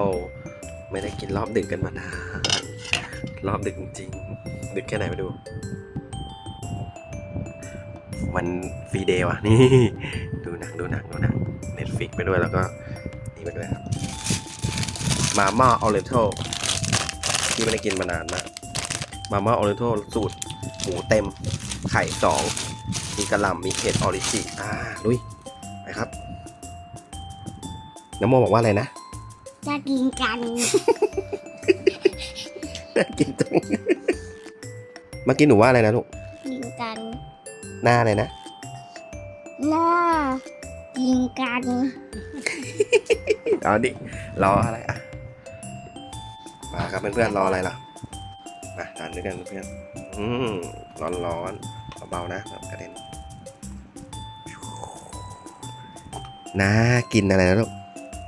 ว ไม่ได้กินรอบดึกกันมานาน รอบดึกจริง ดึกแค่ไหนไปดู วันฟรีเดย์ว่ะ นี่ ดูหนังดูหนังดูหนังเน็ตฟิกไปด้วยแล้วก็นี่ไปด้วยครับ มาม่าออเรนทัลที่ไม่ได้กินมานานมากมาม่าออเรนทัลสูตรหมูเต็มไข่สองมีกระหล่ำมีเห็ดออริจิอ่าลุยไปครับน้ำโมบอกว่าอะไรนะ จะกินกัน น่ากินจัง เมื่อกี้หนูว่าอะไรนะลูก กินกัน หน้าอะไรนะน่ากินกันเอาดิรออะไรอะ มาครับเพื่อนๆรออะไรล่ะ มาทานด้วยกันเพื่อนๆอืมร้อนร้อนๆเบาๆนะแบบกระเด็นน่ากินอะไรนะลูก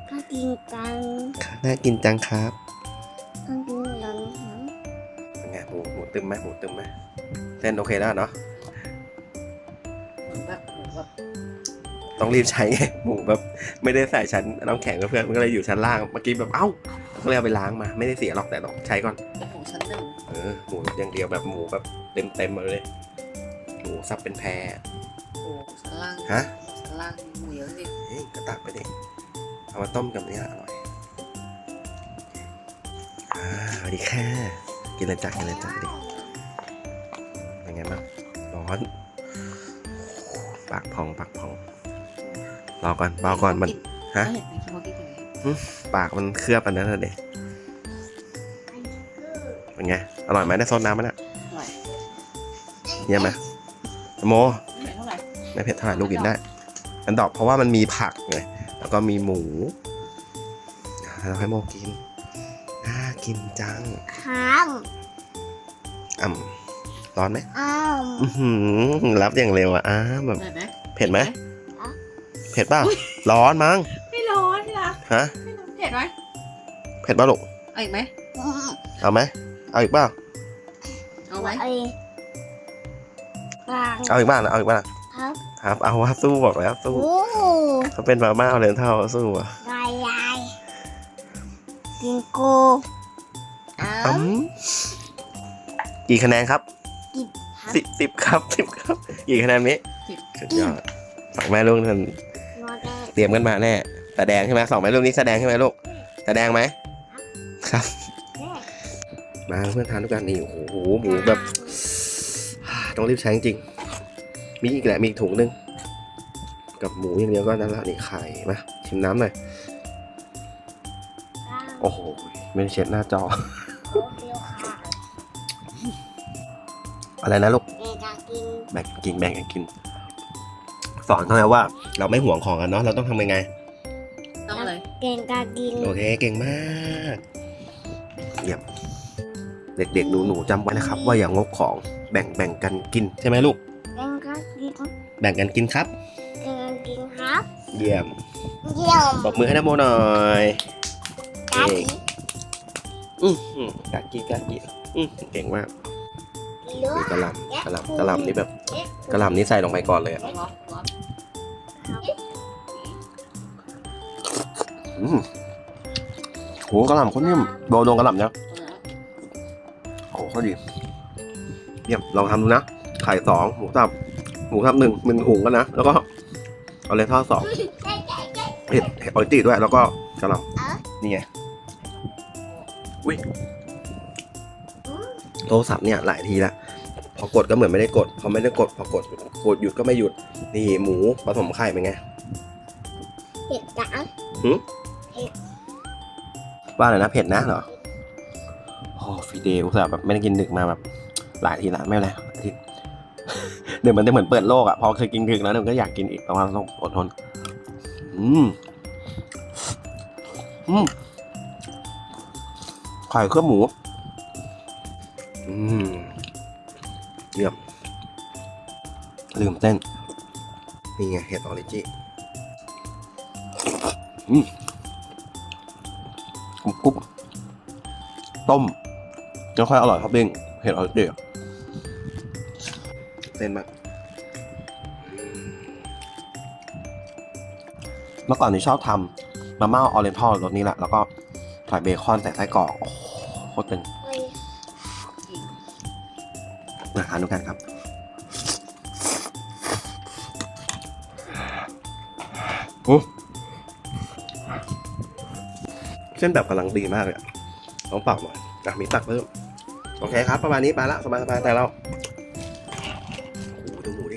ถ้ากินกัน น่ากินจังครับต้องกินกันเป็นไงหมูหมูตึมไหมหมูตึมไหมเส้นโอเคแล้วเนาะแบบแบบต้องรีบใช้ไงหมูแบบไม่ได้ใส่ชั้นน้ำแข็งกับเพื่อนมันก็เลยอยู่ชั้นล่างเมื่อกี้แบบเอ้าก็เลยเอาไปล้างมาไม่ได้เสียหรอกแต่ต้องใช้ก่อนโอ้โหชั้นหนึ่งเออหมูอย่างเดียวแบบหมูแบบเต็มเต็มๆมาเลย หมูสับเป็นแพรโอ้โหชั้นล่างฮะชั้นล่างมีหมูเยอะดิเฮ้ยก็ตักไปดิเอามาต้มกับเนี้อร่อยอ่า สวัสดีค่ะกินเลยจ้ะกินเลยจ้ะดิเป็นไงบ้างร้อนปากพองปากพองรอก่อนเบาก่อนมันฮะเห็นไหมคิดว่ากินยังไงปากมันเคลือบอันนั้นเลยเป็นไงอร่อยไหมได้ซดน้ำมันอะอร่อยเยี่ยมไหมโมไม่เท่าไหร่ไม่เผ็ดเท่าไหร่ลูกกินได้อันดอกเพราะว่ามันมีผักไงแล้วก็มีหมูเราให้โมกินน่า กินจังข้ามอ่ำร้อนไหมอ้าวอื้อหือรับอย่างเร็วอะอ้าแบบอร่อยไหมเผ็ดไหมเผ็ดเปล่าร้อนมั้งไม่ร้อนที่รักฮะไม่ร้อนเผ็ดไหมเผ็ดเปล่าลูกเอาอีกไหมเอาไหมเอาอีกเปล่าเอาไหมไอ้กลางเอาอีกบ้างเอาอีกบ้างครับครับเอาว่าสู้บอกแล้วสู้โอ้ถ้าเป็นมาม่าเอาเลนเท่าสู้อะยายยายกินโก อ้าอืวมกี่คะแนนครับกินครับสิบสิบครับสิบครับ กี่คะแนนมิสุดยอดสองแม่ลูกนั่นนอนได้เตรียมกันมาแน่แสดงใช่ไหมสองแม่ลูกนี้แสดงใช่ไหมลูกแสดงไหมครับแน่มาเพื่อนทานทุกกันนี่โอ้โหหมูแบบต้องรีบใช้จริงๆมีอีกแหละมีอีกถุงนึง กับหมูอย่างเดียวก็นั่นละนี่ไข่มาชิมน้ำหน่อยกลางโอ้โหไม่ได้เช็ดหน้าจอ อะไรนะลูกแม่จะกินแบ่งกินแบ่งกันกิน สอนเขาไงว่า เราไม่ห่วงของกันเนาะเราต้องทำยังไง ต้องอะไรเก่งจะกินโอเคเก่งมากเยี่ยมเด็กๆหนูๆจำไว้นะครับ ว่าอย่างงกของแบ่งแบ่งกันกินใช่ไหมลูกเก่งจะกินแบ่งกันกินครับเก่งจะกินครับเยี่ยมเยี่ยมปรบมือให้น้ำโมหน่อยกาเก่งกิน อือหือกากีกากีอือเก่งมากเลือ มีดกระหล่ำกระหล่ำกระหล่ำนี่แบบกระหล่ำนี่ใส่ลงไปก่อนเลยอะร้อนร้อนอืมโหกระหล่ำเขานิ่มโดนโดนกระหล่ำเนี่ยโอ้เขาดีเยี่ยมลองทำดูนะไข่สองหมูสับหมูสับหนึ่งหนึ่งถุงกันนะแล้วก็เอาเลยทอดสองเห็ดเห็ดออริจิด้วย แล้วก็กระหล่ำนี่ไงอุ้ยโทรศัพท์เนี่ยหลายทีละ พอกดก็เหมือนไม่ได้กด พอไม่ได้กด พอกดกดหยุดก็ไม่หยุด นี่หมูผสมไข่เป็นไงเผ็ดจังว่าอะไรนะเผ็ดนะเหรอโอ้ฟีเดย์อุตส่าห์แบบไม่ได้กินดึกมาแบบ หลายทีละไม่เป็นไรอาทิตย์เดี๋ยวมันจะเหมือนเปิดโลกอะพอเคยกินดึกแล้วเดี๋ยวมันก็อยากกินอีกแต่ว่าเราต้องอดทนอืมอืมไข่เครื่องหมู อืม เยี่ยม ลืมเต้น นี่ไงเห็ดออริจิอืมกรุบกรุบต้มไม่ค่อยอร่อยครับเด้งเห็ดอร่อยเดียวเส้นมากเมื่อก่อนนี่ชอบทำมาม่าออเรนทัลรสนี้แหละ แล้วก็ใส่เบคอนใส่ไส้กรอกโคตรเป็ นอาหารดูกันครับอืมเส้นแบบกำลังดีมากเลยอะต้องเป่าหน่อยอะมีตักเพิ่ม โอเคครับ ประมาณนี้ไปละสบายสบายแต่เราโอ้โหดูหมูดิ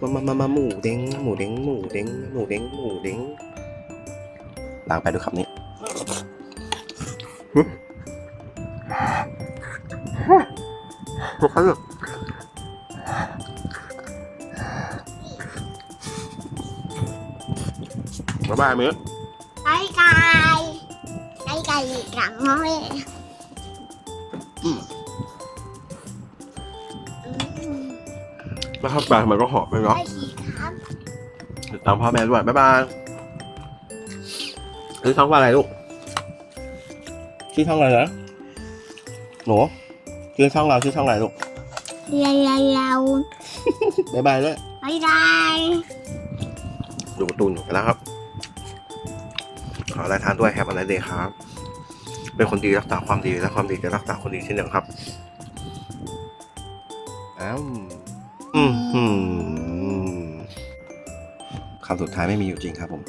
มามามามาหมูเด้งหมูเด้งหมูเด้งหมูเด้งหมูเด้งล้างไปดูครับนี่ ทุกคนเลยบ๊ายบายมื้อไก่ไก่ไก่ไก่กลางห้อยอืมแล้วข้าวปลามันก็หอมไปเนาะไก่ขี่ครับติดตามพ่อแม่ด้วย บ๊ายบายชื่อช่องว่าอะไรลูกชื่อช่องอะไรนะหนู ชื่อช่องเราชื่อช่องอะไรลูกยาเราบายบายเลยบายบายดูกระตูนกันแล้วครับ ขอะไรทานด้วยแฮปอะไรเดย์ครับ เป็นคนดีรักษาความดีและความดีจะรักษาคนดีเช่นเดียวครับอ้าอมอืมคำสุดท้ายไม่มีอยู่จริงครับผม